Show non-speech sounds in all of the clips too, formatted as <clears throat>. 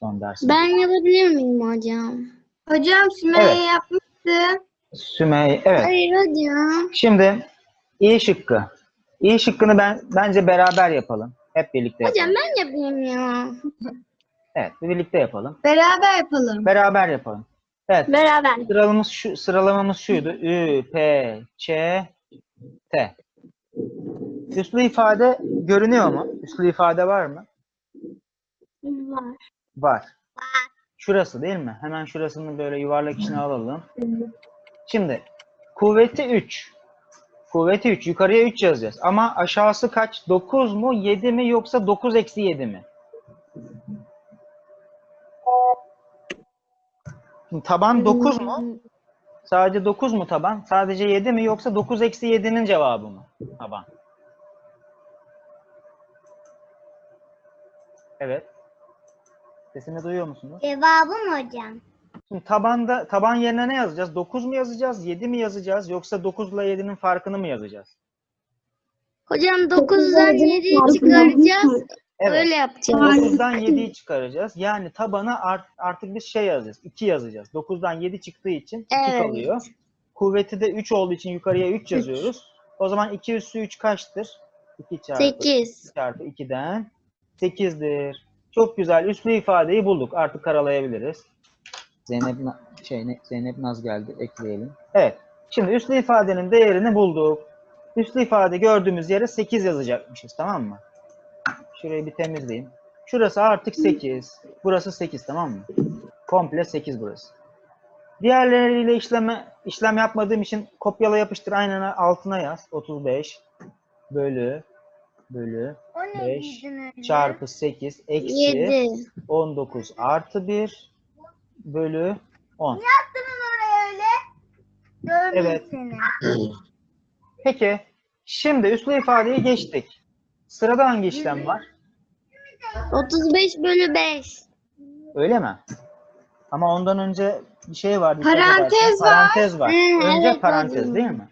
son dersim. Ben yapabilir miyim hocam? Hocam Sümeyye Evet. yapmıştı. Sümey, evet. Hayır hocam. Şimdi İ şıkkı. İ şıkkını ben bence beraber yapalım. Hep birlikte Hocam yapalım. ben yapayım ya. Evet, birlikte yapalım. Beraber yapalım. Beraber yapalım. Evet, Beraber. sıralamamız şu sıralamamız şuydu. Ü, P, Ç, T. Üslü ifade görünüyor mu? Üslü ifade var mı? Var. Var. Şurası değil mi? Hemen şurasını böyle yuvarlak içine alalım. Şimdi kuvveti 3. Kuvveti 3. Yukarıya 3 yazacağız. Ama aşağısı kaç? 9 mu? 7 mi? Yoksa 9 eksi 7 mi? Şimdi taban 9 mu? Sadece 9 mu taban? Sadece 7 mi? Yoksa 9 eksi 7'nin cevabı mı? Taban. Evet. Sesimi duyuyor musunuz? Cevabım hocam. Şimdi tabanda taban yerine ne yazacağız? 9 mu yazacağız? 7 mi yazacağız? Yoksa 9 ile 7'nin farkını mı yazacağız? Hocam 9'dan 7'yi çıkaracağız. Evet. Öyle yapacağız. 9'dan 7'yi çıkaracağız. Yani tabana art- artık biz şey yazacağız. 2 yazacağız. 9'dan 7 çıktığı için 2 Evet. kalıyor. Kuvveti de 3 olduğu için yukarıya 3 yazıyoruz. O zaman 2 üssü 3 kaçtır? 2 çarpı 8. çarpı 2'den 8'dir. Çok güzel. Üslü ifadeyi bulduk. Artık karalayabiliriz. Zeynep Na- şey ne- Zeynep Naz geldi. Ekleyelim. Evet. Şimdi üslü ifadenin değerini bulduk. Üslü ifade gördüğümüz yere 8 yazacakmışız. Tamam mı? Şurayı bir temizleyeyim. Şurası artık 8. Burası 8 tamam mı? Komple 8 burası. Diğerleriyle işleme işlem yapmadığım için kopyala yapıştır aynen altına yaz. 35 bölü bölü O ne Beş dedin öyle? çarpı 8 eksi 7. 19 artı 1 bölü 10. Yaptınız oraya öyle. Gördüm Evet. seni. <clears throat> Peki şimdi üslü ifadeyi geçtik. Sırada hangi işlem var? 35 bölü 5. Öyle mi? Ama ondan önce bir şey var. dikkat Parantez var. Parantez var. Hı, Önce evet, parantez değil mi?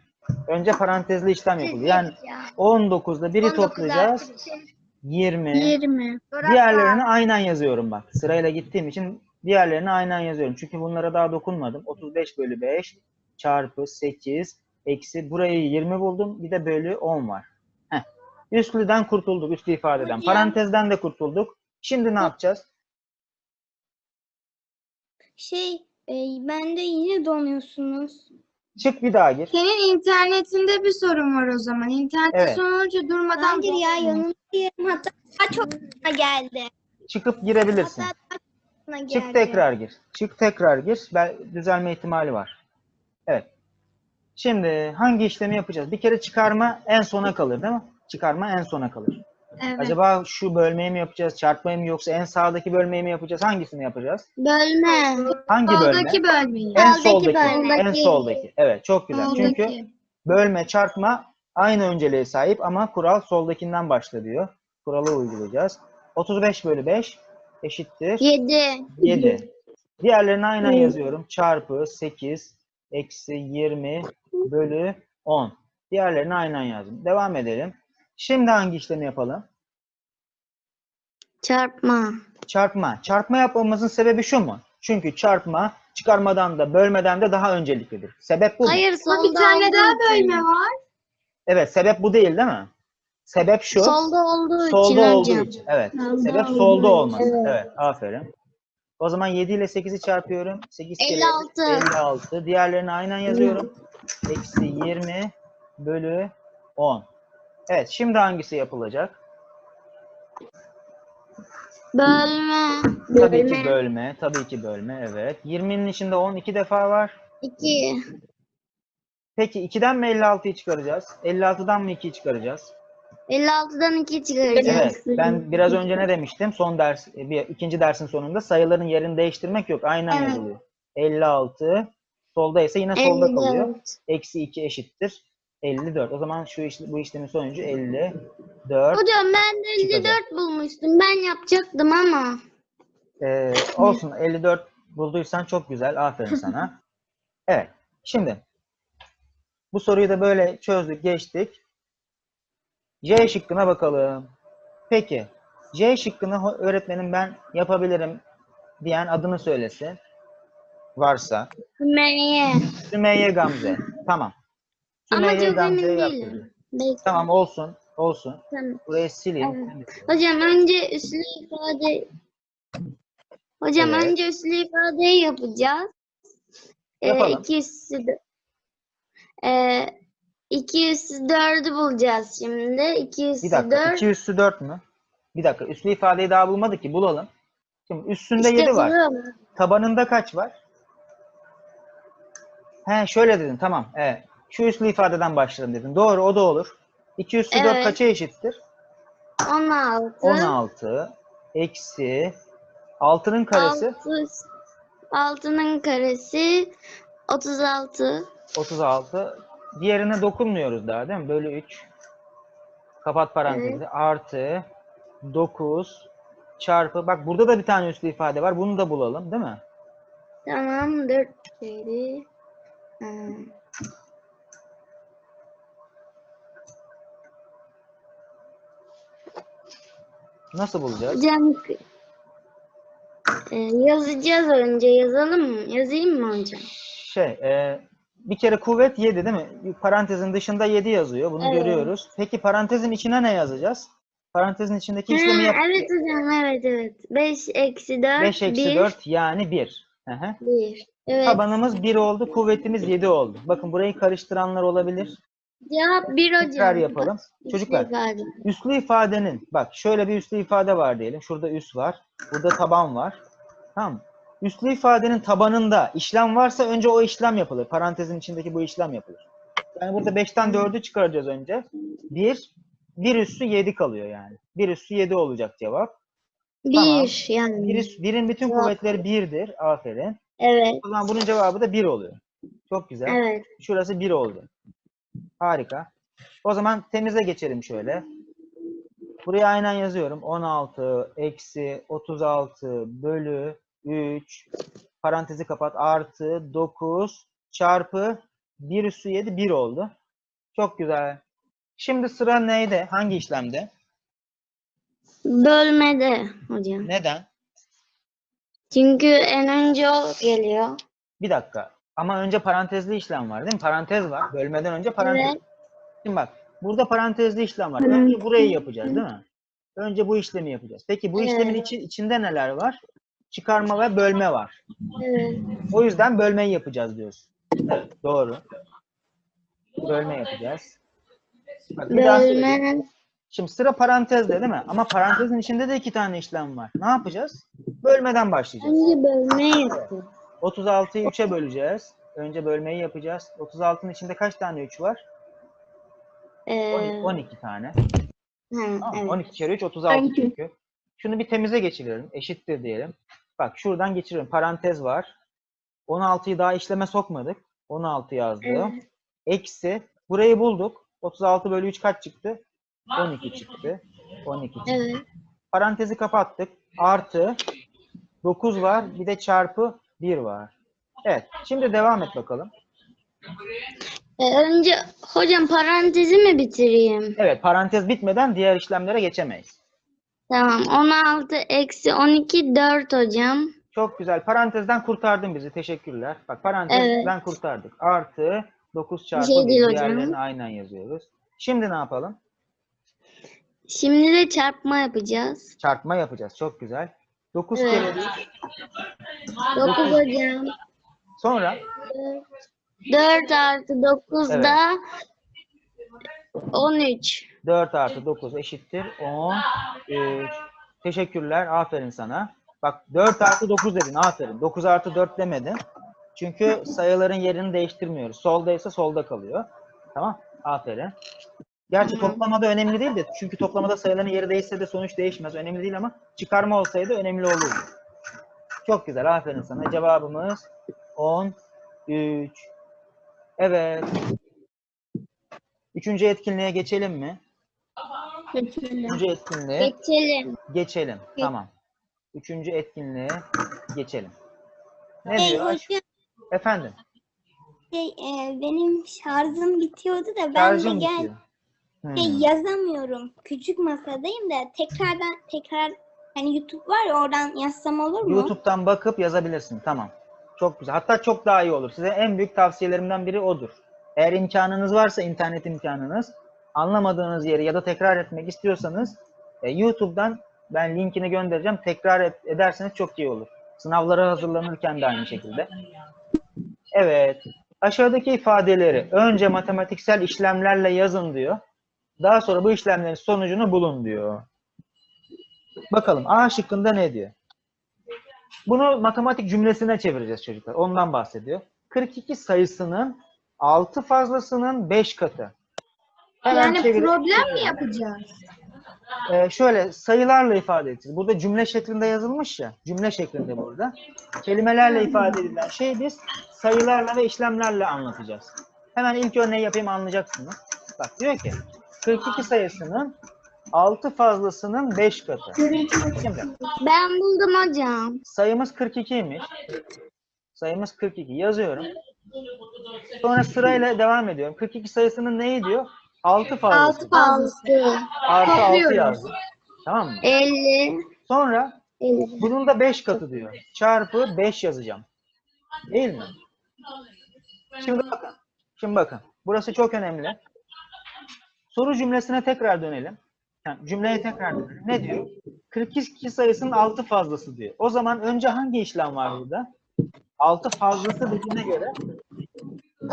Önce parantezli işlem yapılıyor. Yani 19'da biri 19 toplayacağız. artı bir. 20. 20. Diğerlerini aynen yazıyorum bak. Sırayla gittiğim için diğerlerini aynen yazıyorum. Çünkü bunlara daha dokunmadım. 35 bölü 5 çarpı 8 eksi burayı 20 buldum. Bir de bölü 10 var. Heh. Üslüden kurtulduk. Üslü ifadeden. Parantezden de kurtulduk. Şimdi ne yapacağız? Şey, e, bende yine donuyorsunuz. Çık bir daha gir. Senin internetinde bir sorun var o zaman. İnternet Evet. sorun olunca durmadan Hayır ya bozuyor. yanındayım. Hatta daha çok bana geldi. Çıkıp girebilirsin. Hatta daha çok bana geldi. Çık tekrar gir. Çık tekrar gir. Bel- düzelme ihtimali var. Evet. Şimdi hangi işlemi yapacağız? Bir kere çıkarma en sona kalır değil mi? Çıkarma en sona kalır. Evet. Acaba şu bölmeyi mi yapacağız, çarpmayı mı yoksa en sağdaki bölmeyi mi yapacağız? Hangisini yapacağız? Bölme. Hangi bölme? Soldaki bölmeyi. En Soldaki soldaki. bölme. En soldaki. Evet, çok güzel. Çünkü Soldaki. bölme, çarpma aynı önceliğe sahip ama kural soldakinden başla diyor. Kuralı uygulayacağız. 35 bölü 5 eşittir 7. 7. Diğerlerini aynen yazıyorum. Çarpı 8 eksi 20 bölü 10. Diğerlerini aynen yazdım. Devam edelim. Şimdi hangi işlemi yapalım? Çarpma. Çarpma. Çarpma yapmamızın sebebi şu mu? Çünkü çarpma çıkarmadan da bölmeden de daha önceliklidir. Sebep bu mu? Hayır solda bir tane olduğu daha için. bölme var. Evet sebep bu değil değil mi? Sebep şu. Solda olduğu için solda olduğu hocam. için. Evet. Solda sebep olduğu solda için. olması. Evet. Evet. Aferin. O zaman 7 ile 8'i çarpıyorum. 8 kere 56. 56. Diğerlerini aynen yazıyorum. Eksi 20 bölü 10. Evet. Şimdi hangisi yapılacak? Bölme. Tabii ki bölme. Tabii ki bölme. Evet. 20'nin içinde 10 iki defa var. 2. Peki 2'den mi 56'yı çıkaracağız? 56'dan mı 2'yi çıkaracağız? 56'dan 2 çıkaracağız. Evet. Ben biraz önce ne demiştim? Son ders, e, bir ikinci dersin sonunda sayıların yerini değiştirmek yok. Aynen Evet. yazılıyor. 56 solda ise yine solda kalıyor. 54. Eksi 2 eşittir 54. O zaman şu iş, bu işlemin sonucu 54. Hocam ben de 54 bulmuştum. Ben yapacaktım ama. Ee, olsun 54 bulduysan çok güzel. Aferin <laughs> sana. Evet. Şimdi bu soruyu da böyle çözdük, geçtik. C şıkkına bakalım. Peki. C şıkkını öğretmenim ben yapabilirim. diyen adını söylesin. Varsa. Sümeyye. Sümeyye Gamze. Tamam. Ama Sümeyye çok emin değilim. yaptırdı. Bekle. Tamam olsun. Olsun. Tamam. Burayı sileyim. Hocam önce üslü ifade Hocam Evet. önce üslü ifadeyi yapacağız. Ee, Yapalım. iki üssü ee, dördü bulacağız şimdi. İki üssü Bir dakika. dört. 2 üssü 4 mü? Bir dakika. Üslü ifadeyi daha bulmadık ki. Bulalım. Şimdi üstünde İşte 7 var. Tabanında kaç var? He şöyle dedin. Tamam. Evet. Şu üslü ifadeden başlayalım dedin. Doğru o da olur. 2 üssü 4 Evet. kaça eşittir? 16. 16 eksi 6'nın karesi Altı, altının karesi 36. 36. Diğerine dokunmuyoruz daha değil mi? Bölü 3. Kapat parantezi. Artı 9 çarpı. Bak burada da bir tane üslü ifade var. Bunu da bulalım değil mi? Tamam 4 kere. Hmm. Nasıl bulacağız? Hocam e, yazacağız önce yazalım mı? Yazayım mı hocam? Şey, e, bir kere kuvvet 7 değil mi? Parantezin dışında 7 yazıyor. Bunu Evet. görüyoruz. Peki parantezin içine ne yazacağız? Parantezin içindeki Ha, işlemi yap. evet hocam evet evet. 5 eksi 4 5 eksi 1 4 yani 1. Hı hı. 1. Evet. Tabanımız 1 oldu, kuvvetimiz 7 oldu. Bakın burayı karıştıranlar olabilir. Cevap 1 hocam. Tekrar yapalım. İşte Çocuklar, ifade. üslü ifadenin, bak şöyle bir üslü ifade var diyelim. Şurada üs var, burada taban var. Tamam mı? Üslü ifadenin tabanında işlem varsa önce o işlem yapılır. Parantezin içindeki bu işlem yapılır. Yani burada 5'ten 4'ü çıkaracağız önce. 1, 1 üssü 7 kalıyor yani. 1 üssü 7 olacak cevap. 1 Tamam. yani. 1, birin bütün Cevap. kuvvetleri 1'dir. Aferin. Evet. O zaman bunun cevabı da 1 oluyor. Çok güzel. Evet. Şurası 1 oldu. Harika. O zaman temize geçelim şöyle. Buraya aynen yazıyorum. 16 eksi 36 bölü 3 parantezi kapat artı 9 çarpı 1 üssü 7 1 oldu. Çok güzel. Şimdi sıra neyde? Hangi işlemde? Bölmede hocam. Neden? Çünkü en önce o geliyor. Bir dakika. Ama önce parantezli işlem var değil mi? Parantez var. Bölmeden önce parantez. Evet. Şimdi bak. Burada parantezli işlem var. Önce burayı yapacağız değil mi? Önce bu işlemi yapacağız. Peki bu işlemin Evet. içi, içinde neler var? Çıkarma ve bölme var. Evet. O yüzden bölmeyi yapacağız diyoruz. Evet, doğru. Bölme yapacağız. Bak, bir daha. Bölme. Şimdi sıra parantezde değil mi? Ama parantezin içinde de iki tane işlem var. Ne yapacağız? Bölmeden başlayacağız. Önce bölme yapıyor. 36'yı 3'e böleceğiz. Önce bölmeyi yapacağız. 36'nın içinde kaç tane 3 var? Ee, 12, 12 tane. ha, Tamam, evet. 12 kere 3 36 12. çünkü. Şunu bir temize geçirelim. Eşittir diyelim. Bak şuradan geçiriyorum. Parantez var. 16'yı daha işleme sokmadık. 16 yazdım. Evet. Eksi. Burayı bulduk. 36 bölü 3 kaç çıktı? 12 çıktı. 12 çıktı. Evet. Parantezi kapattık. Artı 9 var. Bir de çarpı 1 var. Evet. Şimdi devam et bakalım. Ee, önce hocam parantezi mi bitireyim? Evet. Parantez bitmeden diğer işlemlere geçemeyiz. Tamam. 16 eksi 12 4 hocam. Çok güzel. Parantezden kurtardın bizi. Teşekkürler. Bak parantezden kurtardık. Artı 9 çarpı şey 1. değil hocam. Aynen yazıyoruz. Şimdi ne yapalım? Şimdi de çarpma yapacağız. Çarpma yapacağız. Çok güzel. 9 Evet. kere 1. 9 hocam. Sonra 4 artı 9 Evet. da 13. 4 artı 9 eşittir 13. Teşekkürler. Aferin sana. Bak 4 artı 9 dedin. Aferin. 9 artı 4 demedin. Çünkü sayıların yerini değiştirmiyoruz. Soldaysa solda kalıyor. Tamam. Aferin. Gerçi toplamada önemli değil de çünkü toplamada sayıların yeri değişse de sonuç değişmez. Önemli değil ama çıkarma olsaydı önemli olurdu. Çok güzel. Aferin sana. Cevabımız 13. Evet. Üçüncü etkinliğe geçelim mi? Geçelim. Üçüncü etkinliğe Geçelim. geçelim. Geç. Tamam. Üçüncü etkinliğe geçelim. Ne Hey diyor? Hocam Efendim. şey, e, benim şarjım bitiyordu da ben de Şarjım gel bitiyor. Hmm. şey, yazamıyorum. Küçük masadayım da tekrardan tekrar Hani YouTube var ya oradan yazsam olur mu? YouTube'dan bakıp yazabilirsin. Tamam. Çok güzel. Hatta çok daha iyi olur. Size en büyük tavsiyelerimden biri odur. Eğer imkanınız varsa internet imkanınız, anlamadığınız yeri ya da tekrar etmek istiyorsanız e, YouTube'dan ben linkini göndereceğim. Tekrar et- ederseniz çok iyi olur. Sınavlara hazırlanırken de aynı şekilde. Evet. Aşağıdaki ifadeleri önce matematiksel işlemlerle yazın diyor. Daha sonra bu işlemlerin sonucunu bulun diyor. Bakalım A şıkkında ne diyor? Bunu matematik cümlesine çevireceğiz çocuklar. Ondan bahsediyor. 42 sayısının 6 fazlasının 5 katı. Hemen Yani çevir- problem mi yapacağız? Ee, şöyle sayılarla ifade edeceğiz. Burada cümle şeklinde yazılmış ya. Cümle şeklinde burada. Kelimelerle ifade edilen şey biz sayılarla ve işlemlerle anlatacağız. Hemen ilk örneği yapayım anlayacaksınız. Bak diyor ki 42 sayısının 6 fazlasının 5 katı. Şimdi Ben buldum hocam. sayımız 42'ymiş. Sayımız 42. Yazıyorum. Sonra sırayla devam ediyorum. 42 sayısının neyi diyor? 6 fazlası. 6 fazlası. 6, Artı 6 Topluyoruz. yazdım. Tamam mı? 50, Sonra 50. bunun da 5 katı diyor. Çarpı 5 yazacağım. Değil mi? Şimdi bakın. Şimdi bakın. Burası çok önemli. Soru cümlesine tekrar dönelim. Yani cümleye tekrar dönelim. Ne diyor? 42 sayısının 6 fazlası diyor. O zaman önce hangi işlem var burada? 6 fazlası dediğine göre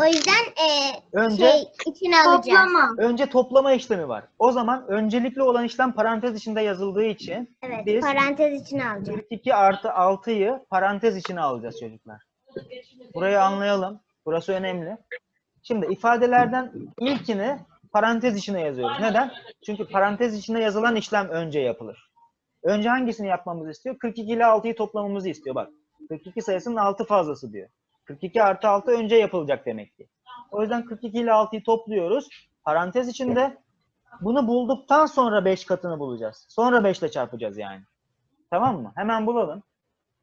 O yüzden e, önce şey içine alacağız. Toplama. önce toplama işlemi var. O zaman öncelikli olan işlem parantez içinde yazıldığı için Evet, biz parantez içine alacağız. 42 artı 6'yı parantez içine alacağız çocuklar. Burayı anlayalım. Burası önemli. Şimdi ifadelerden ilkini parantez içine yazıyoruz. Neden? Çünkü parantez içine yazılan işlem önce yapılır. Önce hangisini yapmamızı istiyor? 42 ile 6'yı toplamamızı istiyor. Bak 42 sayısının 6 fazlası diyor. 42 artı 6 önce yapılacak demek ki. O yüzden 42 ile 6'yı topluyoruz. Parantez içinde bunu bulduktan sonra 5 katını bulacağız. Sonra 5 ile çarpacağız yani. Tamam mı? Hemen bulalım.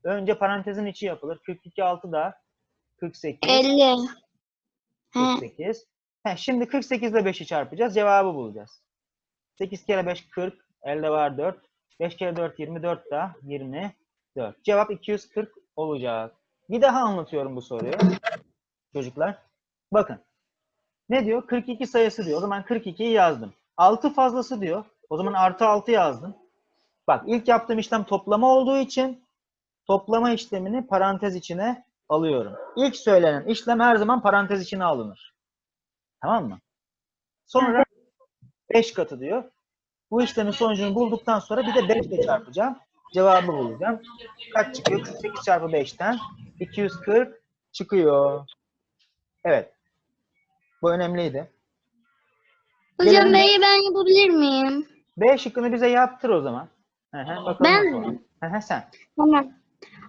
Önce parantezin içi yapılır. 42 6 da 48. 50. He, 48. He, şimdi 48 ile 5'i çarpacağız. Cevabı bulacağız. 8 kere 5 40. Elde var 4. 5 kere 4 24 da 24. Cevap 240 olacak. Bir daha anlatıyorum bu soruyu. Çocuklar. Bakın. Ne diyor? 42 sayısı diyor. O zaman 42'yi yazdım. 6 fazlası diyor. O zaman artı 6 yazdım. Bak ilk yaptığım işlem toplama olduğu için toplama işlemini parantez içine alıyorum. İlk söylenen işlem her zaman parantez içine alınır. Tamam mı? Sonra 5 katı diyor. Bu işlemin sonucunu bulduktan sonra bir de 5 ile çarpacağım. Cevabı bulacağım. Kaç çıkıyor? 48 çarpı 5'ten 240 çıkıyor. Evet. Bu önemliydi. Hocam B'yi ben yapabilir miyim? B şıkkını bize yaptır o zaman. Hı hı, bakalım Ben mi? oldu. Hı hı, sen. Tamam.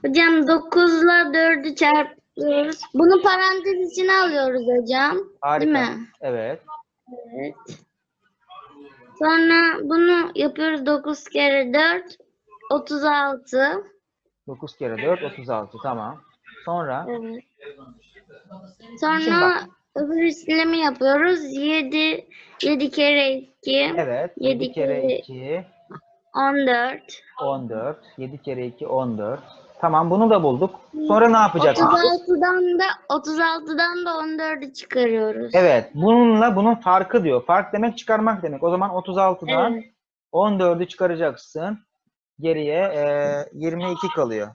Hocam 9 ile 4'ü çarpıyoruz. Bunu parantez içine alıyoruz hocam. Harika. Değil mi? Evet. Evet. Sonra bunu yapıyoruz 9 kere 4 36. 9 kere 4 36 tamam. Sonra Evet. Sonra öbür işlemi yapıyoruz. 7 7 kere 2 evet 7 Yedi kere kere- 2 14. 14. 7 kere 2 14. Tamam bunu da bulduk. Sonra ne yapacağız? 36'dan da 36'dan da 14'ü çıkarıyoruz. Evet. Bununla bunun farkı diyor. Fark demek çıkarmak demek. O zaman 36'dan Evet. 14'ü çıkaracaksın. Geriye e, 22 kalıyor.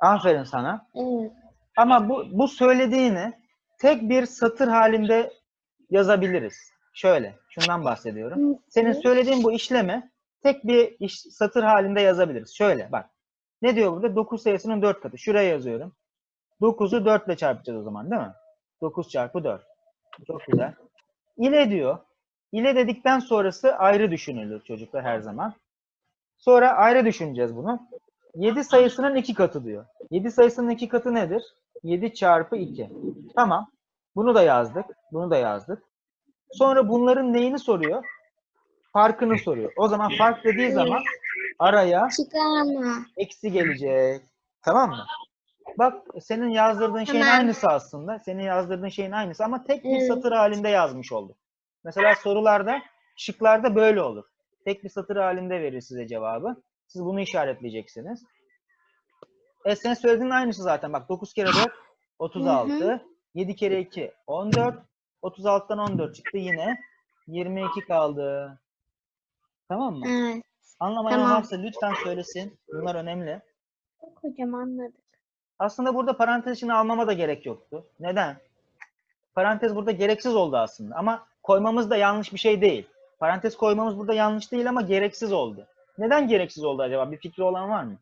Aferin sana. Evet. Ama bu, bu söylediğini tek bir satır halinde yazabiliriz. Şöyle, şundan bahsediyorum. Senin söylediğin bu işlemi tek bir iş, satır halinde yazabiliriz. Şöyle bak. Ne diyor burada? 9 sayısının 4 katı. Şuraya yazıyorum. 9'u 4 ile çarpacağız o zaman değil mi? 9 çarpı 4. Çok güzel. İle diyor. İle dedikten sonrası ayrı düşünülür çocuklar her zaman. Sonra ayrı düşüneceğiz bunu. 7 sayısının 2 katı diyor. 7 sayısının 2 katı nedir? 7 çarpı 2. Tamam. Bunu da yazdık. Bunu da yazdık. Sonra bunların neyini soruyor? Farkını soruyor. O zaman fark dediği zaman araya Çıkarma. eksi gelecek. Tamam mı? Bak senin yazdırdığın şeyin Tamam. aynısı aslında. Senin yazdırdığın şeyin aynısı ama tek bir Evet. satır halinde yazmış olduk. Mesela sorularda, şıklarda böyle olur. tek bir satır halinde verir size cevabı. Siz bunu işaretleyeceksiniz. E sen söylediğin aynısı zaten. Bak 9 kere 4 36. 7 kere 2 14. 36'dan 14 çıktı yine. 22 kaldı. Tamam mı? Evet. Anlamayan Tamam. varsa lütfen söylesin. Bunlar önemli. Hocam anladık. Aslında burada parantez içine almama da gerek yoktu. Neden? Parantez burada gereksiz oldu aslında. Ama koymamız da yanlış bir şey değil. Parantez koymamız burada yanlış değil ama gereksiz oldu. Neden gereksiz oldu acaba? Bir fikri olan var mı?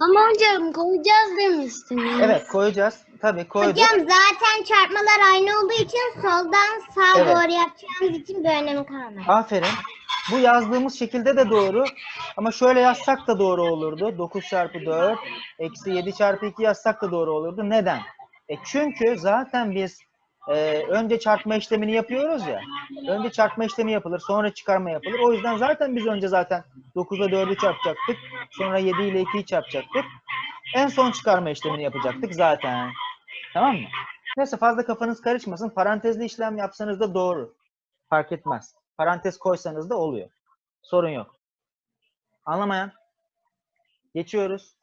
Ama hocam koyacağız demiştiniz. Evet koyacağız. Tabii koyduk. Hocam zaten çarpmalar aynı olduğu için soldan sağa Evet. doğru yapacağımız için bir önemi kalmadı. Aferin. Bu yazdığımız şekilde de doğru. Ama şöyle yazsak da doğru olurdu. 9 çarpı 4 eksi 7 çarpı 2 yazsak da doğru olurdu. Neden? E çünkü zaten biz e, önce çarpma işlemini yapıyoruz ya. Önce çarpma işlemi yapılır. Sonra çıkarma yapılır. O yüzden zaten biz önce zaten 9'a 4'ü çarpacaktık. Sonra 7 ile 2'yi çarpacaktık. En son çıkarma işlemini yapacaktık zaten. Tamam mı? Neyse fazla kafanız karışmasın. Parantezli işlem yapsanız da doğru. Fark etmez. Parantez koysanız da oluyor. Sorun yok. Anlamayan? Geçiyoruz.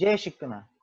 C şıkkına.